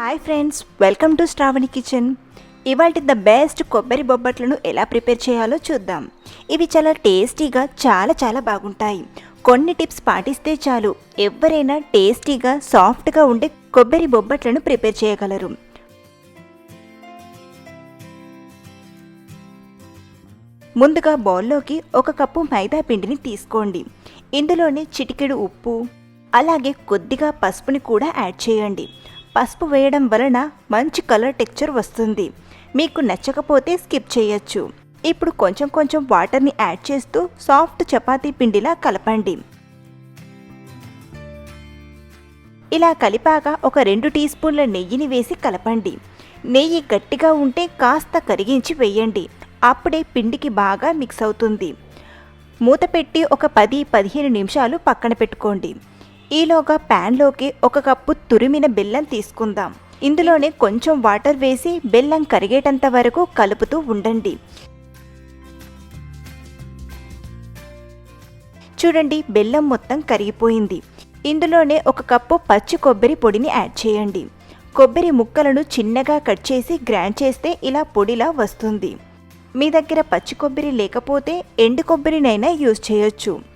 Hi friends welcome to Shravani kitchen ఇవాటి the best కొబ్బరి బొబ్బట్లను ఎలా ప్రిపేర్ చేయాలో చూద్దాం. ఇవి చాలా టేస్టీగా చాలా చాలా బాగుంటాయి. కొన్ని టిప్స్ పాటిస్తే చాలు. ఎవరైనా టేస్టీగా సాఫ్ట్గా ఉండే కొబ్బరి బొబ్బట్లను ప్రిపేర్ చేయగలరు. ముందుగా బౌల్లోకి ఒక కప్పు మైదా పిండిని తీసుకోండి. ఇందులోనే చిటికెడు ఉప్పు అలాగే కొద్దిగా పసుపుని కూడా యాడ్ చేయండి. పసుపు వేయడం వలన మంచి కలర్ టెక్చర్ వస్తుంది. మీకు నచ్చకపోతే స్కిప్ చేయొచ్చు. ఇప్పుడు కొంచెం కొంచెం వాటర్ని యాడ్ చేస్తూ సాఫ్ట్ చపాతీ పిండిలా కలపండి. ఇలా కలిపాక ఒక రెండు టీ స్పూన్ల నెయ్యిని వేసి కలపండి. నెయ్యి గట్టిగా ఉంటే కాస్త కరిగించి వేయండి. అప్పుడే పిండికి బాగా మిక్స్ అవుతుంది. మూత పెట్టి ఒక పది పదిహేను నిమిషాలు పక్కన పెట్టుకోండి. ఈలోగా ప్యాన్లోకి ఒక కప్పు తురిమిన బెల్లం తీసుకుందాం. ఇందులోనే కొంచెం వాటర్ వేసి బెల్లం కరిగేటంత వరకు కలుపుతూ ఉండండి. చూడండి బెల్లం మొత్తం కరిగిపోయింది. ఇందులోనే ఒక కప్పు పచ్చి కొబ్బరి పొడిని యాడ్ చేయండి. కొబ్బరి ముక్కలను చిన్నగా కట్ చేసి గ్రైండ్ చేస్తే ఇలా పొడిలా వస్తుంది. మీ దగ్గర పచ్చి కొబ్బరి లేకపోతే ఎండు కొబ్బరినైనా యూజ్ చేయొచ్చు.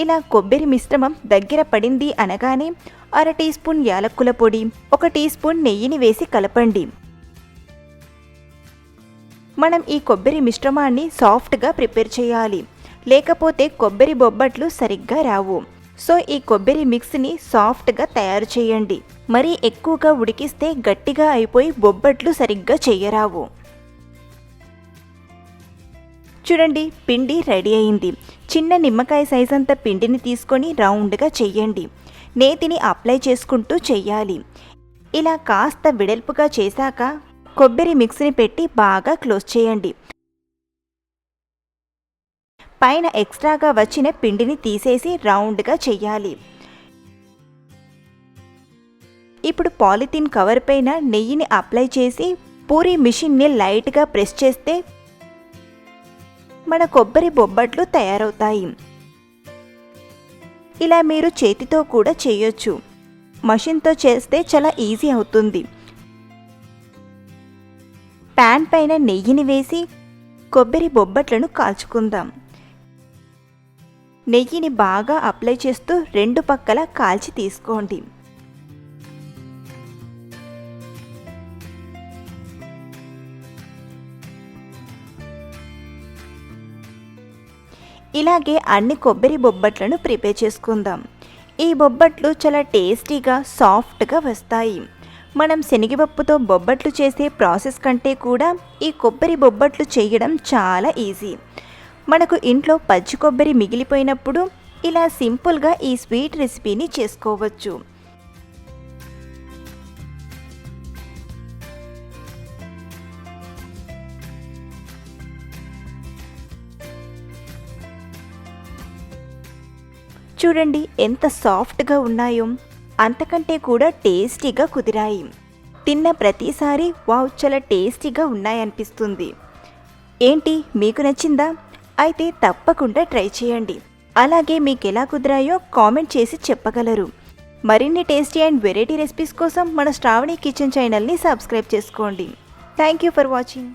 ఇలా కొబ్బరి మిశ్రమం దగ్గర పడింది అనగానే అర టీ స్పూన్ యాలక్కుల పొడి ఒక టీ స్పూన్ నెయ్యిని వేసి కలపండి. మనం ఈ కొబ్బరి మిశ్రమాన్ని సాఫ్ట్గా ప్రిపేర్ చేయాలి. లేకపోతే కొబ్బరి బొబ్బట్లు సరిగ్గా రావు. సో ఈ కొబ్బరి మిక్స్ని సాఫ్ట్గా తయారు చేయండి. మరీ ఎక్కువగా ఉడికిస్తే గట్టిగా అయిపోయి బొబ్బట్లు సరిగ్గా చేయరావు. చూడండి పిండి రెడీ అయింది. చిన్న నిమ్మకాయ సైజ్ అంత పిండిని తీసుకొని రౌండ్గా చెయ్యండి నేతిని అప్లై చేసుకుంటూ చెయ్యాలి ఇలా కాస్త వెడల్పుగా చేశాక కొబ్బరి మిక్స్ని పెట్టి బాగా క్లోజ్ చేయండి. పైన ఎక్స్ట్రాగా వచ్చిన పిండిని తీసేసి రౌండ్గా చెయ్యాలి ఇప్పుడు పాలిథిన్ కవర్ పైన నెయ్యిని అప్లై చేసి పూరి మిషన్ని లైట్గా ప్రెస్ చేస్తే మన కొబ్బరి బొబ్బట్లు తయారవుతాయి. ఇలా మీరు చేతితో కూడా చేయొచ్చు. మషిన్తో చేస్తే చాలా ఈజీ అవుతుంది. ప్యాన్ పైన నెయ్యిని వేసి కొబ్బరి బొబ్బట్లను కాల్చుకుందాం. నెయ్యిని బాగా అప్లై చేస్తూ రెండు పక్కల కాల్చి తీసుకోండి. ఇలాగే అన్ని కొబ్బరి బొబ్బట్లను ప్రిపేర్ చేసుకుందాం. ఈ బొబ్బట్లు చాలా టేస్టీగా సాఫ్ట్గా వస్తాయి. మనం శనగపప్పుతో బొబ్బట్లు చేసే ప్రాసెస్ కంటే కూడా ఈ కొబ్బరి బొబ్బట్లు చేయడం చాలా ఈజీ. మనకు ఇంట్లో పచ్చి కొబ్బరి మిగిలిపోయినప్పుడు ఇలా సింపుల్గా ఈ స్వీట్ రెసిపీని చేసుకోవచ్చు. చూడండి ఎంత సాఫ్ట్గా ఉన్నాయో. అంతకంటే కూడా టేస్టీగా కుదిరాయి. తిన్న ప్రతిసారి వావ్ చాలా టేస్టీగా ఉన్నాయనిపిస్తుంది. ఏంటి మీకు నచ్చిందా? అయితే తప్పకుండా ట్రై చేయండి. అలాగే మీకు ఎలా కుదిరాయో కామెంట్ చేసి చెప్పగలరు. మరిన్ని టేస్టీ అండ్ వెరైటీ రెసిపీస్ కోసం మన శ్రావణి కిచెన్ ఛానల్ని సబ్స్క్రైబ్ చేసుకోండి. Thank you for watching.